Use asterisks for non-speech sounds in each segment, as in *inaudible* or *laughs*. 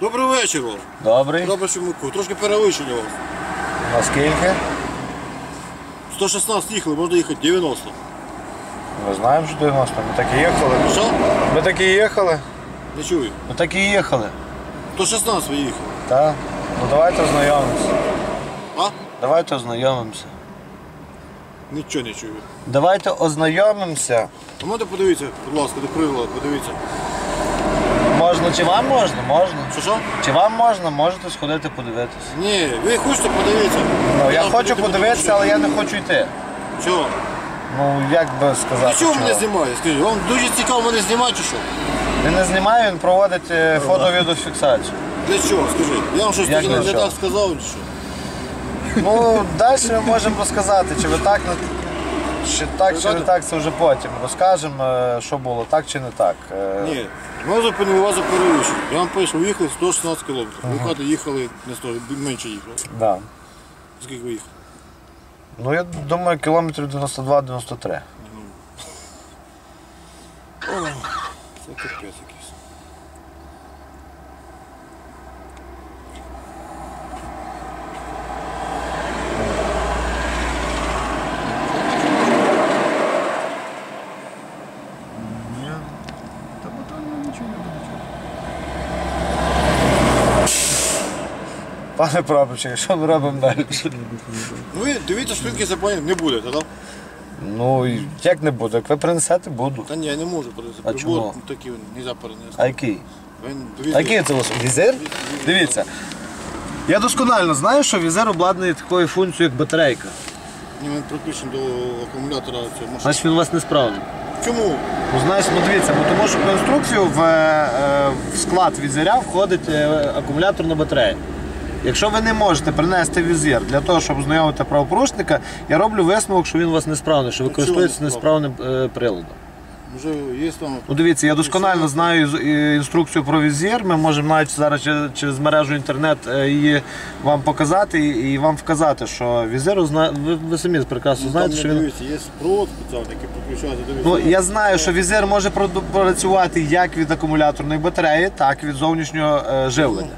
Добрий вечір вам. Добрий. Добре, ми трошки перевищення вас. Наскільки? 116 їхали, можна їхати 90. Ми знаємо, що 90. Ми так і їхали. Що? Ми так і їхали. Не чую. Ми так і їхали. 116 ви їхали. Так. Ну давайте ознайомимося. А? Давайте ознайомимося. Нічого не чую. Давайте ознайомимося. А можете подивіться, будь ласка, до приводу, подивіться. Можна, чи вам можна? Можна. Що що? Чи вам можна, можете сходити подивитися. Ні, ви хочете подивитися. Ну, я хочу подивитися, але я не хочу йти. Чого? Ну, як би сказати. Чого мене знімає? Скажіть, вам дуже цікаво мене знімати чи що? Він не знімає, він проводить е, фото-відеофіксацію. Для чого, скажіть? Я вам щось Як тоді для не чого? так сказав чи що? Ну, далі ми можемо розказати, чи ви так, не- чи так, чи не так, це вже потім. Розкажемо, е, що було, так чи не так. Е, Ні, ми зупинили вас за перевищення. Я вам пишу, ви їхали 116 кілометрів. Ви хати їхали не 100, менше їхали. Да. Скільки ви їхали? Ну, я думаю, кілометрів 92-93. О, це капець якийсь. Пане прапорщик, що ми робимо далі? Ну ви дивіться, швидкість запанів не буде, так? Ну, і як не буде, як ви принесете, буду. Та ні, я не можу перенести. А чому? Прибор такий не можна перенести. А який? Він, А який це у вас візир? Дивіться. Я досконально знаю, що візир обладнаний такою функцією, як батарейка. ні, він підключений до акумулятора цієї машини. Значить він у вас несправний. Чому? Ну, знаєш, ну дивіться, бо тому що в конструкцію в, е, в склад візиря входить е, акумуляторна батарея. Якщо ви не можете принести візир для того, щоб знайомити правопорушника, я роблю висновок, що він у вас несправний, що ви чого користуєтеся несправний? несправним е, приладом. Вже є там. Ну дивіться, я досконально знаю інструкцію про візір. Ми можемо навіть зараз через- через мережу інтернет е, її вам показати і і вам вказати, що візир зна... ви, ви самі прекрасно Ну, знаєте, що він. дивіться, є провод спеціальний, який підключається до Ну, я знаю, що візир може проду- працювати як від акумуляторної батареї, так і від зовнішнього е, живлення.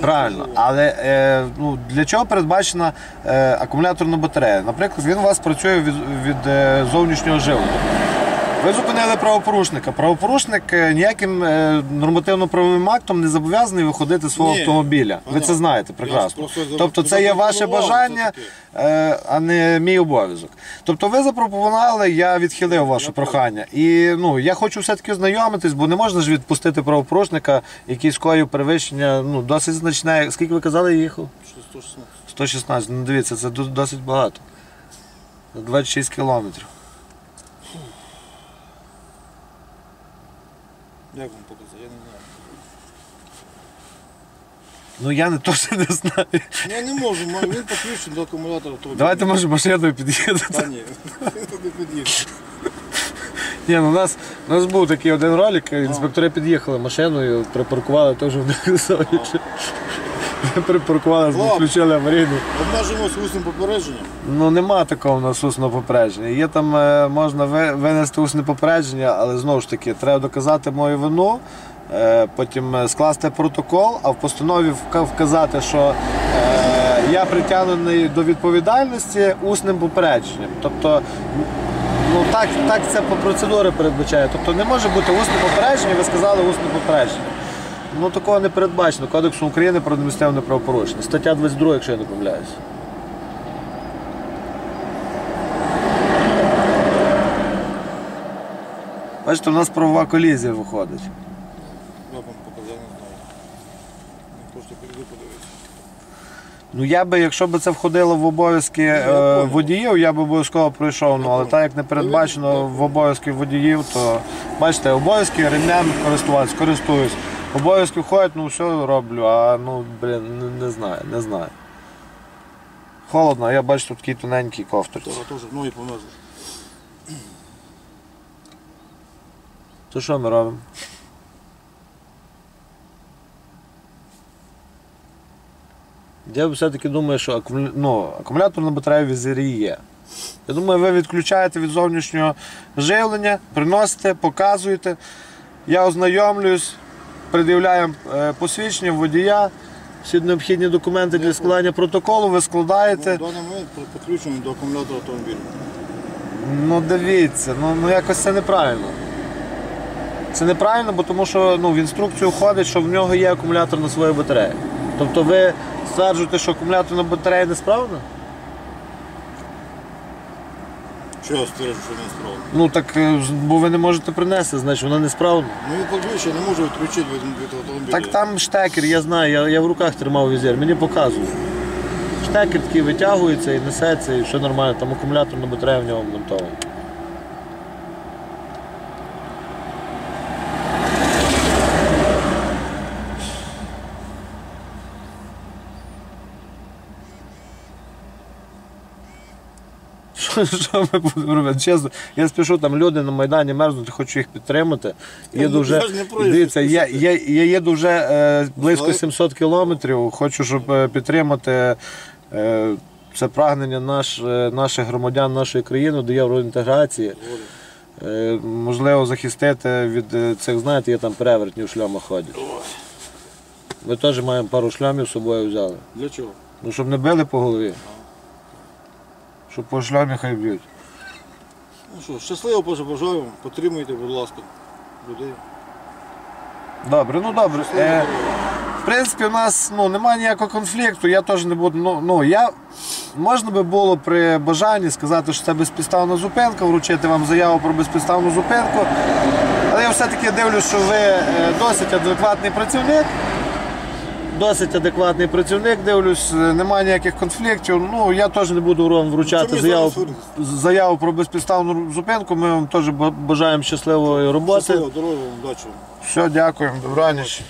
Правильно, але е, ну, для чого передбачена е, акумуляторна батарея? Наприклад, він у вас працює від, від е, зовнішнього живлення. Ви зупинили правопорушника. Правопорушник е, ніяким е, нормативно-правовим актом не зобов'язаний виходити з свого Ні, автомобіля. Ви понятно. це знаєте Я прекрасно. Тобто це є ваше запропонував, бажання, е, а не мій обов'язок. Тобто ви запропонували, я відхилив ваше прохання. І ну, я хочу все-таки ознайомитись, бо не можна ж відпустити правопорушника, який скоїв перевищення ну, досить значне. Скільки ви казали, їхав? 116. 116. Ну дивіться, це ду- досить багато. 26 кілометрів. Як вам показати? Я не знаю. Ну я не *laughs* то, що не знаю. Я не можу, ма- він підключений до акумулятора. то- Давайте може машиною під'їдете. Та ні, *laughs* не під'їде. Ні, ну у нас, у нас був такий один ролик, інспектори під'їхали машиною, припаркували теж в них *laughs* совіч. *laughs* Припаркували, Ладно. включили аварійну. Обмежимося усним попередженням. Ну нема такого у нас усного попередження. Є там е, можна ви- винести усне попередження, але знову ж таки треба доказати мою вину, е, потім е, скласти протокол, а в постанові вка- вказати, що е, я притягнений до відповідальності усним попередженням. Тобто, ну так, так це по процедурі передбачає. Тобто не може бути усне попередження, ви сказали усне попередження. Ну такого не передбачено. Кодексом України про адміністративне правопорушення. Стаття 22, якщо я не помиляюся. Бачите, у нас правова колізія виходить. Я вам показав, не знаю. Просто прийду подивитися. Ну я би, якщо б це входило в обов'язки е, водіїв, я б обов'язково пройшов. Ну, але так як не передбачено в обов'язки водіїв, то бачите, обов'язки ремнем користуватися, користуюсь. Обов'язки входять, ну все роблю, а ну блін, не, не знаю, не знаю. Холодно, я бачу тут такий тоненький. Вчора теж ноги померзли. То що ми робимо? Я все-таки думаю, що акумуля... ну, акумуляторна батарея в візирі є. Я думаю, ви відключаєте від зовнішнього живлення, приносите, показуєте. Я ознайомлююсь, пред'являємо е, посвідчення водія, всі необхідні документи для складання протоколу, ви складаєте. В даний момент підключений до акумулятора автомобіля. Ну дивіться, ну, ну якось це неправильно. Це неправильно, бо тому що ну, в інструкцію входить, що в нього є акумулятор на своїй батареї. Тобто ви стверджуєте, що акумулятор на батареї несправна? Що я стверджу, що не справа? Ну так, е, бо ви не можете принести, значить вона несправна. Ну він підключений, не можу відключити від, від автомобіля. Так там штекер, я знаю, я, я в руках тримав візір, мені показують. Штекер такий витягується і несеться, і все нормально, там акумулятор на батарею в нього вмонтований. Що, *laughs* що ми будемо робити? Чесно, я спішу, там люди на Майдані мерзнуть, хочу їх підтримати. Їду вже, дивіться, я, я, я їду вже е, близько 700 кілометрів. Хочу, щоб е, підтримати е, це прагнення наш, е, наших громадян нашої країни до євроінтеграції. Е, можливо, захистити від е, цих, знаєте, є там перевертні в шльомах ходять. Ми теж маємо пару шльомів з собою взяли. Для чого? Ну, щоб не били по голові. Щоб по шльомі хай б'ють. Ну що, щасливо бажаю, підтримуйте, будь ласка, людей. Добре, ну добре. Е, в принципі, у нас ну, немає ніякого конфлікту, я теж не буду. Ну, ну, я, можна би було при бажанні сказати, що це безпідставна зупинка, вручити вам заяву про безпідставну зупинку. Але я все-таки дивлюсь, що ви е, досить адекватний працівник. Досить адекватний працівник, дивлюсь, е, немає ніяких конфліктів. Ну, я теж не буду вам вручати заяву, заяву про безпідставну зупинку. Ми вам теж ба- бажаємо щасливої роботи. Щасливо, здоров'я, удачі. Все, дякуємо, добраніч.